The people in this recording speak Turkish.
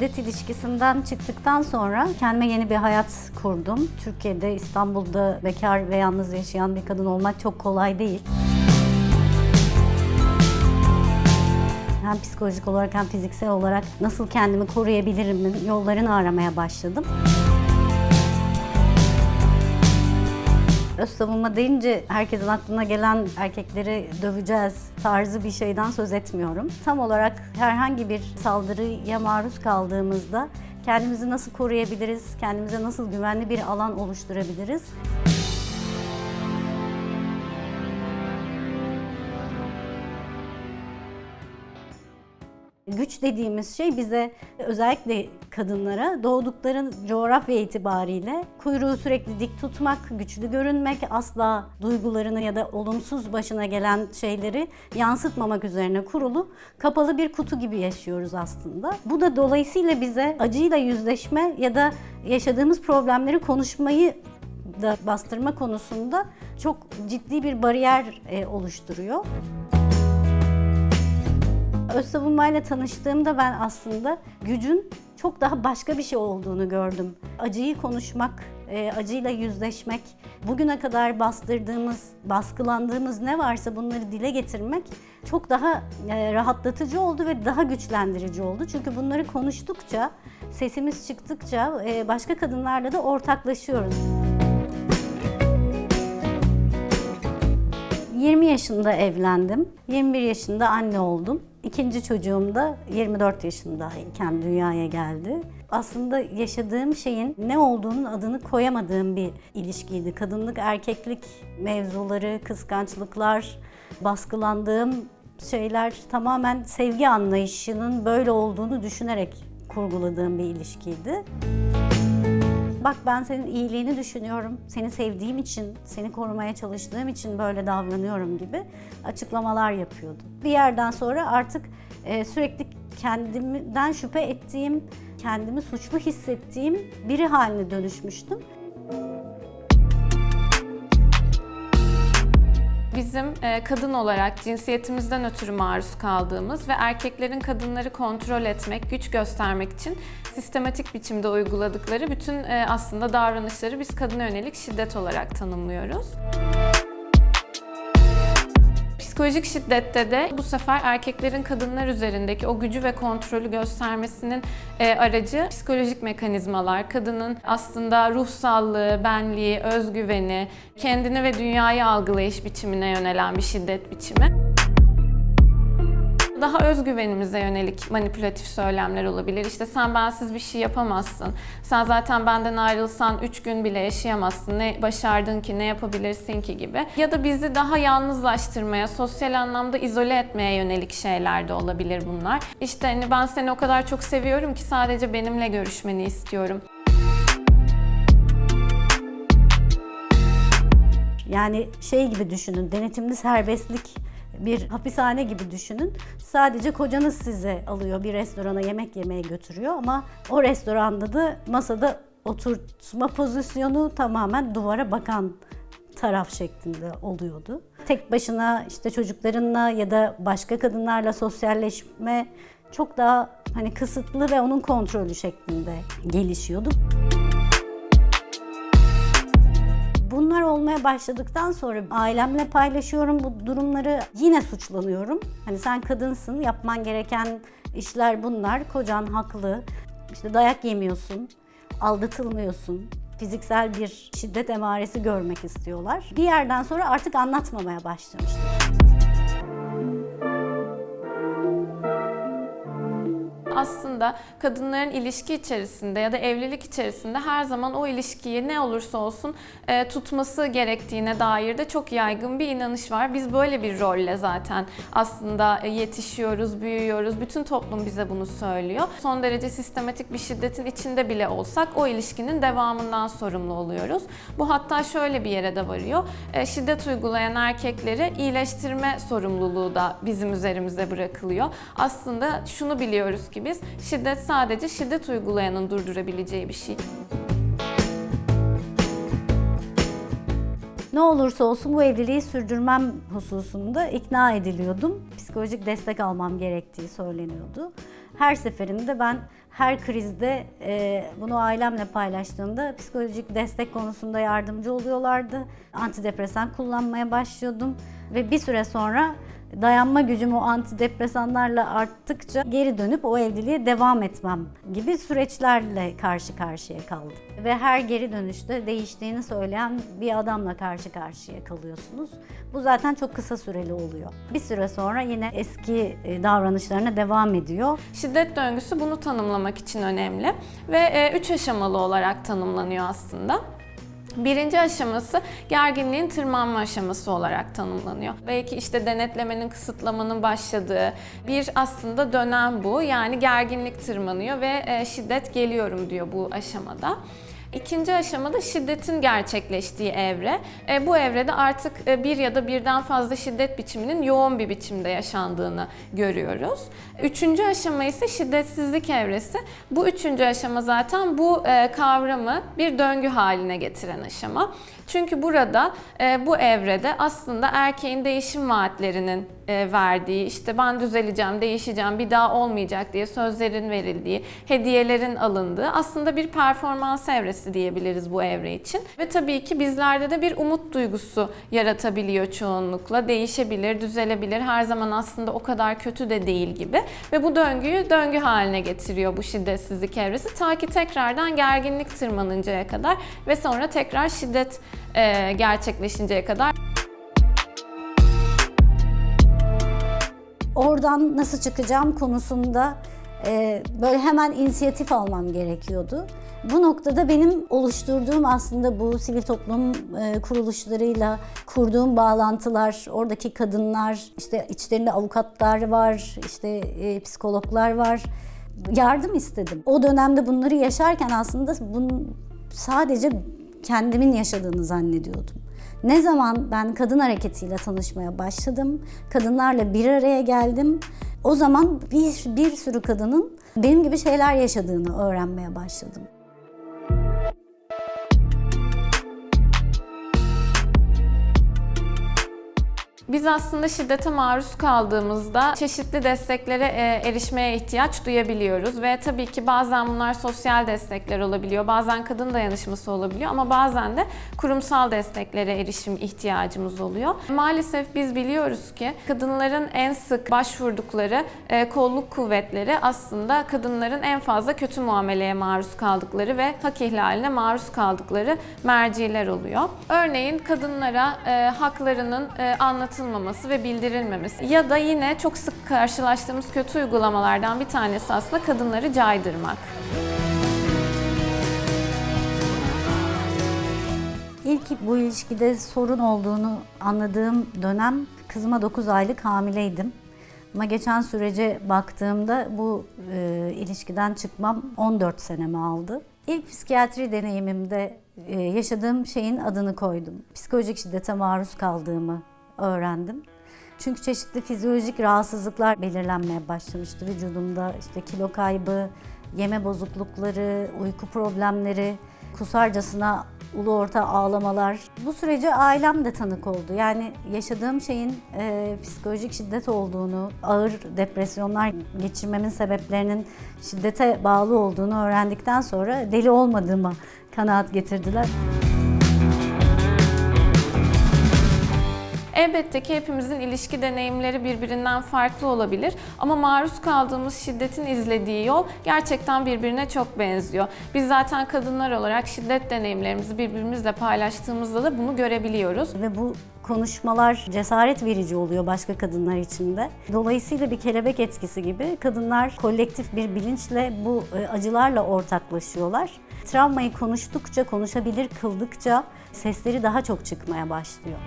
şiddet ilişkisinden çıktıktan sonra kendime yeni bir hayat kurdum. Türkiye'de, İstanbul'da bekar ve yalnız yaşayan bir kadın olmak çok kolay değil. Hem psikolojik olarak hem fiziksel olarak nasıl kendimi koruyabilirimin yollarını aramaya başladım. Öz savunma deyince herkesin aklına gelen erkekleri döveceğiz tarzı bir şeyden söz etmiyorum. Tam olarak herhangi bir saldırıya maruz kaldığımızda kendimizi nasıl koruyabiliriz, kendimize nasıl güvenli bir alan oluşturabiliriz? Güç dediğimiz şey bize özellikle kadınlara doğdukları coğrafya itibariyle kuyruğu sürekli dik tutmak, güçlü görünmek, asla duygularını ya da olumsuz başına gelen şeyleri yansıtmamak üzerine kurulu kapalı bir kutu gibi yaşıyoruz aslında. Bu da dolayısıyla bize acıyla yüzleşme ya da yaşadığımız problemleri konuşmayı da bastırma konusunda çok ciddi bir bariyer e, oluşturuyor. Öz savunmayla tanıştığımda ben aslında gücün çok daha başka bir şey olduğunu gördüm. Acıyı konuşmak, e, acıyla yüzleşmek, bugüne kadar bastırdığımız, baskılandığımız ne varsa bunları dile getirmek çok daha e, rahatlatıcı oldu ve daha güçlendirici oldu. Çünkü bunları konuştukça, sesimiz çıktıkça e, başka kadınlarla da ortaklaşıyoruz. 20 yaşında evlendim. 21 yaşında anne oldum. İkinci çocuğum da 24 yaşındayken dünyaya geldi. Aslında yaşadığım şeyin ne olduğunun adını koyamadığım bir ilişkiydi. Kadınlık, erkeklik mevzuları, kıskançlıklar, baskılandığım şeyler tamamen sevgi anlayışının böyle olduğunu düşünerek kurguladığım bir ilişkiydi. Bak ben senin iyiliğini düşünüyorum, seni sevdiğim için, seni korumaya çalıştığım için böyle davranıyorum gibi açıklamalar yapıyordu. Bir yerden sonra artık e, sürekli kendimden şüphe ettiğim, kendimi suçlu hissettiğim biri haline dönüşmüştüm. Bizim e, kadın olarak cinsiyetimizden ötürü maruz kaldığımız ve erkeklerin kadınları kontrol etmek, güç göstermek için sistematik biçimde uyguladıkları bütün e, aslında davranışları biz kadına yönelik şiddet olarak tanımlıyoruz. Psikolojik şiddette de bu sefer erkeklerin kadınlar üzerindeki o gücü ve kontrolü göstermesinin e, aracı psikolojik mekanizmalar. Kadının aslında ruh sağlığı, benliği, özgüveni, kendini ve dünyayı algılayış biçimine yönelen bir şiddet biçimi. Daha özgüvenimize yönelik manipülatif söylemler olabilir. İşte sen bensiz bir şey yapamazsın. Sen zaten benden ayrılsan 3 gün bile yaşayamazsın. Ne başardın ki, ne yapabilirsin ki gibi. Ya da bizi daha yalnızlaştırmaya, sosyal anlamda izole etmeye yönelik şeyler de olabilir bunlar. İşte hani ben seni o kadar çok seviyorum ki sadece benimle görüşmeni istiyorum. Yani şey gibi düşünün, denetimli serbestlik bir hapishane gibi düşünün. Sadece kocanız size alıyor bir restorana yemek yemeye götürüyor ama o restoranda da masada oturtma pozisyonu tamamen duvara bakan taraf şeklinde oluyordu. Tek başına işte çocuklarınla ya da başka kadınlarla sosyalleşme çok daha hani kısıtlı ve onun kontrolü şeklinde gelişiyordu. Olmaya başladıktan sonra ailemle paylaşıyorum bu durumları. Yine suçlanıyorum. Hani sen kadınsın, yapman gereken işler bunlar. Kocan haklı. İşte dayak yemiyorsun, aldatılmıyorsun. Fiziksel bir şiddet emaresi görmek istiyorlar. Bir yerden sonra artık anlatmamaya başlamıştım. Aslında kadınların ilişki içerisinde ya da evlilik içerisinde her zaman o ilişkiyi ne olursa olsun e, tutması gerektiğine dair de çok yaygın bir inanış var. Biz böyle bir rolle zaten aslında e, yetişiyoruz, büyüyoruz. Bütün toplum bize bunu söylüyor. Son derece sistematik bir şiddetin içinde bile olsak o ilişkinin devamından sorumlu oluyoruz. Bu hatta şöyle bir yere de varıyor. E, şiddet uygulayan erkekleri iyileştirme sorumluluğu da bizim üzerimize bırakılıyor. Aslında şunu biliyoruz ki biz şiddet sadece şiddet uygulayanın durdurabileceği bir şey. Ne olursa olsun bu evliliği sürdürmem hususunda ikna ediliyordum. Psikolojik destek almam gerektiği söyleniyordu. Her seferinde ben her krizde e, bunu ailemle paylaştığımda psikolojik destek konusunda yardımcı oluyorlardı. Antidepresan kullanmaya başlıyordum ve bir süre sonra dayanma gücüm o antidepresanlarla arttıkça geri dönüp o evliliğe devam etmem gibi süreçlerle karşı karşıya kaldım. Ve her geri dönüşte değiştiğini söyleyen bir adamla karşı karşıya kalıyorsunuz. Bu zaten çok kısa süreli oluyor. Bir süre sonra yine eski e, davranışlarına devam ediyor. Şiddet döngüsü bunu tanımlamak için önemli ve e, üç aşamalı olarak tanımlanıyor aslında. Birinci aşaması gerginliğin tırmanma aşaması olarak tanımlanıyor. Belki işte denetlemenin, kısıtlamanın başladığı bir aslında dönem bu. Yani gerginlik tırmanıyor ve e, şiddet geliyorum diyor bu aşamada. İkinci aşamada şiddetin gerçekleştiği evre. E, bu evrede artık e, bir ya da birden fazla şiddet biçiminin yoğun bir biçimde yaşandığını görüyoruz. Üçüncü aşama ise şiddetsizlik evresi. Bu üçüncü aşama zaten bu e, kavramı bir döngü haline getiren aşama. Çünkü burada e, bu evrede aslında erkeğin değişim vaatlerinin verdiği, işte ben düzeleceğim, değişeceğim, bir daha olmayacak diye sözlerin verildiği, hediyelerin alındığı aslında bir performans evresi diyebiliriz bu evre için. Ve tabii ki bizlerde de bir umut duygusu yaratabiliyor çoğunlukla. Değişebilir, düzelebilir, her zaman aslında o kadar kötü de değil gibi. Ve bu döngüyü döngü haline getiriyor bu şiddetsizlik evresi. Ta ki tekrardan gerginlik tırmanıncaya kadar ve sonra tekrar şiddet e, gerçekleşinceye kadar. Oradan nasıl çıkacağım konusunda e, böyle hemen inisiyatif almam gerekiyordu. Bu noktada benim oluşturduğum aslında bu sivil toplum e, kuruluşlarıyla kurduğum bağlantılar, oradaki kadınlar, işte içlerinde avukatlar var, işte e, psikologlar var. Yardım istedim. O dönemde bunları yaşarken aslında bunun sadece kendimin yaşadığını zannediyordum. Ne zaman ben kadın hareketiyle tanışmaya başladım, kadınlarla bir araya geldim, o zaman bir, bir sürü kadının benim gibi şeyler yaşadığını öğrenmeye başladım. Biz aslında şiddete maruz kaldığımızda çeşitli desteklere e, erişmeye ihtiyaç duyabiliyoruz ve tabii ki bazen bunlar sosyal destekler olabiliyor, bazen kadın dayanışması olabiliyor ama bazen de kurumsal desteklere erişim ihtiyacımız oluyor. Maalesef biz biliyoruz ki kadınların en sık başvurdukları e, kolluk kuvvetleri aslında kadınların en fazla kötü muameleye maruz kaldıkları ve hak ihlaline maruz kaldıkları merciler oluyor. Örneğin kadınlara e, haklarının e, anlatılması ve bildirilmemesi ya da yine çok sık karşılaştığımız kötü uygulamalardan bir tanesi aslında kadınları caydırmak. İlk bu ilişkide sorun olduğunu anladığım dönem kızıma 9 aylık hamileydim. Ama geçen sürece baktığımda bu e, ilişkiden çıkmam 14 senemi aldı. İlk psikiyatri deneyimimde e, yaşadığım şeyin adını koydum. Psikolojik şiddete maruz kaldığımı öğrendim. Çünkü çeşitli fizyolojik rahatsızlıklar belirlenmeye başlamıştı vücudumda. İşte kilo kaybı, yeme bozuklukları, uyku problemleri, kusarcasına ulu orta ağlamalar. Bu sürece ailem de tanık oldu. Yani yaşadığım şeyin e, psikolojik şiddet olduğunu, ağır depresyonlar geçirmemin sebeplerinin şiddete bağlı olduğunu öğrendikten sonra deli olmadığıma kanaat getirdiler. Elbette ki hepimizin ilişki deneyimleri birbirinden farklı olabilir ama maruz kaldığımız şiddetin izlediği yol gerçekten birbirine çok benziyor. Biz zaten kadınlar olarak şiddet deneyimlerimizi birbirimizle paylaştığımızda da bunu görebiliyoruz. Ve bu konuşmalar cesaret verici oluyor başka kadınlar için de. Dolayısıyla bir kelebek etkisi gibi kadınlar kolektif bir bilinçle bu e, acılarla ortaklaşıyorlar. Travmayı konuştukça, konuşabilir kıldıkça sesleri daha çok çıkmaya başlıyor.